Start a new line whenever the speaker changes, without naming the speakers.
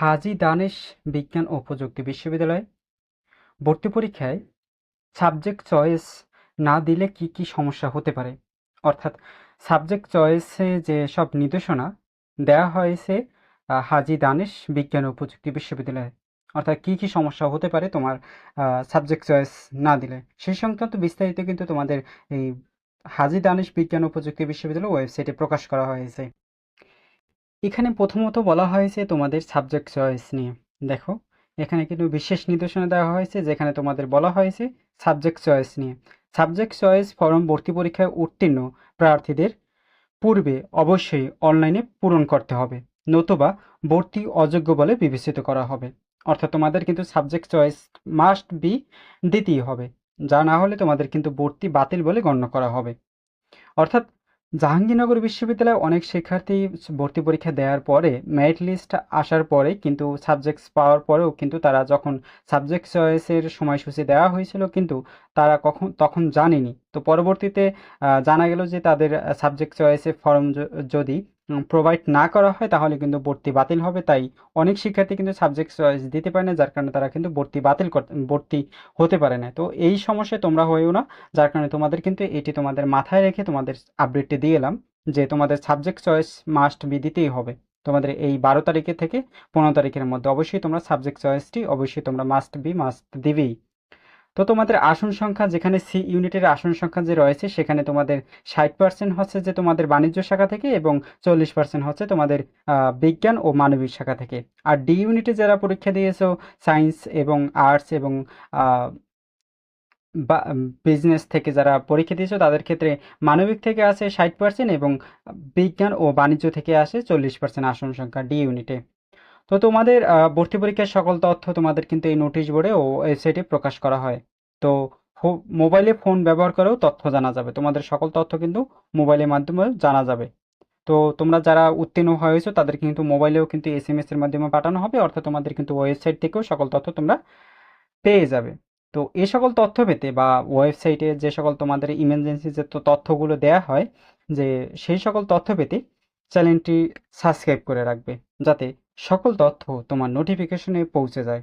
হাজী দানেশ বিজ্ঞান ও প্রযুক্তি বিশ্ববিদ্যালয়। ভর্তি পরীক্ষায় সাবজেক্ট চয়েস না দিলে কি কি সমস্যা হতে পারে? অর্থাৎ সাবজেক্ট চয়েসে যে সব নির্দেশনা দেওয়া হয়েছে হাজি দানেশ বিজ্ঞান ও প্রযুক্তি বিশ্ববিদ্যালয়ে। অর্থাৎ কি কি সমস্যা হতে পারে তোমার সাবজেক্ট চয়েস না দিলে? সেই সংক্রান্ত বিস্তারিত কিন্তু তোমাদের এই হাজি দানেশ বিজ্ঞান ও প্রযুক্তি বিশ্ববিদ্যালয় ওয়েবসাইটে প্রকাশ করা হয়েছে। এখানে প্রথমত বলা হয়েছে তোমাদের সাবজেক্ট চয়েস নিয়ে। দেখো, এখানে কিন্তু বিশেষ নির্দেশনা দেওয়া হয়েছে, যেখানে তোমাদের বলা হয়েছে সাবজেক্ট চয়েস নিয়ে। সাবজেক্ট চয়েস ফর্ম ভর্তি পরীক্ষায় উত্তীর্ণ প্রার্থীদের পূর্বে অবশ্যই অনলাইনে পূরণ করতে হবে, নতুবা ভর্তি অযোগ্য বলে বিবেচিত করা হবে। অর্থাৎ তোমাদের কিন্তু সাবজেক্ট চয়েস মাস্ট বি দিতেই হবে, যা না হলে তোমাদের কিন্তু ভর্তি বাতিল বলে গণ্য করা হবে। অর্থাৎ জাহাঙ্গীরনগর বিশ্ববিদ্যালয়ে অনেক শিক্ষার্থী ভর্তি পরীক্ষা দেওয়ার পরে মেরিট লিস্ট আসার পরে কিন্তু সাবজেক্টস পাওয়ার পরেও কিন্তু তারা যখন সাবজেক্ট চয়েসের সময়সূচি দেওয়া হয়েছিল কিন্তু তারা কখন, তখন জানেনি। তো পরবর্তীতে জানা গেল যে তাদের সাবজেক্ট চয়েসের ফর্ম যদি প্রোভাইড না করা হয়, তাহলে কিন্তু ভর্তি বাতিল হবে। তাই অনেক শিক্ষার্থী কিন্তু সাবজেক্ট চয়েস দিতে পারে না, যার কারণে তারা কিন্তু ভর্তি বাতিল ভর্তি হতে পারে না। তো এই সমস্যায় তোমরা হয়েও না, যার কারণে তোমাদের কিন্তু এটি তোমাদের মাথায় রেখে তোমাদের আপডেটটি দিয়ে এলাম যে তোমাদের সাবজেক্ট চয়েস মাস্ট বি দিতেই হবে। তোমাদের এই বারো তারিখে থেকে পনেরো তারিখের মধ্যে অবশ্যই তোমরা সাবজেক্ট চয়েসটি অবশ্যই তোমরা মাস্ট বি মাস্ট দিবেই। তো তোমাদের আসন সংখ্যা যেখানে সি ইউনিটের আসন সংখ্যা যে রয়েছে, সেখানে তোমাদের ষাট পার্সেন্ট হচ্ছে যে তোমাদের বাণিজ্য শাখা থেকে এবং চল্লিশ পার্সেন্ট হচ্ছে তোমাদের বিজ্ঞান ও মানবিক শাখা থেকে। আর ডি ইউনিটে যারা পরীক্ষা দিয়েছ, সায়েন্স এবং আর্টস এবং বা বিজনেস থেকে যারা পরীক্ষা দিয়েছ, তাদের ক্ষেত্রে মানবিক থেকে আসে ষাট পার্সেন্ট এবং বিজ্ঞান ও বাণিজ্য থেকে আসে চল্লিশ পার্সেন্ট আসন সংখ্যা ডি ইউনিটে। তো তোমাদের ভর্তি পরীক্ষার সকল তথ্য তোমাদের কিন্তু এই নোটিশ বোর্ডে ও ওয়েবসাইটে প্রকাশ করা হয়। তো মোবাইলে ফোন ব্যবহার করেও তথ্য জানা যাবে। তোমাদের সকল তথ্য কিন্তু মোবাইলের মাধ্যমে জানা যাবে। তো তোমরা যারা উত্তীর্ণ হয়েছো, তাদের কিন্তু মোবাইলেও কিন্তু এস এম এস এর মাধ্যমে পাঠানো হবে। অর্থাৎ তোমাদের কিন্তু ওয়েবসাইট থেকেও সকল তথ্য তোমরা পেয়ে যাবে। তো এই সকল তথ্য পেতে বা ওয়েবসাইটে যে সকল তোমাদের ইমার্জেন্সি যে তথ্যগুলো দেয়া হয়, যে সেই সকল তথ্য পেতে চ্যানেলটি সাবস্ক্রাইব করে রাখবে। যাতে সকল তথ্য তোমার নোটিফিকেশনে পৌঁছে যায়।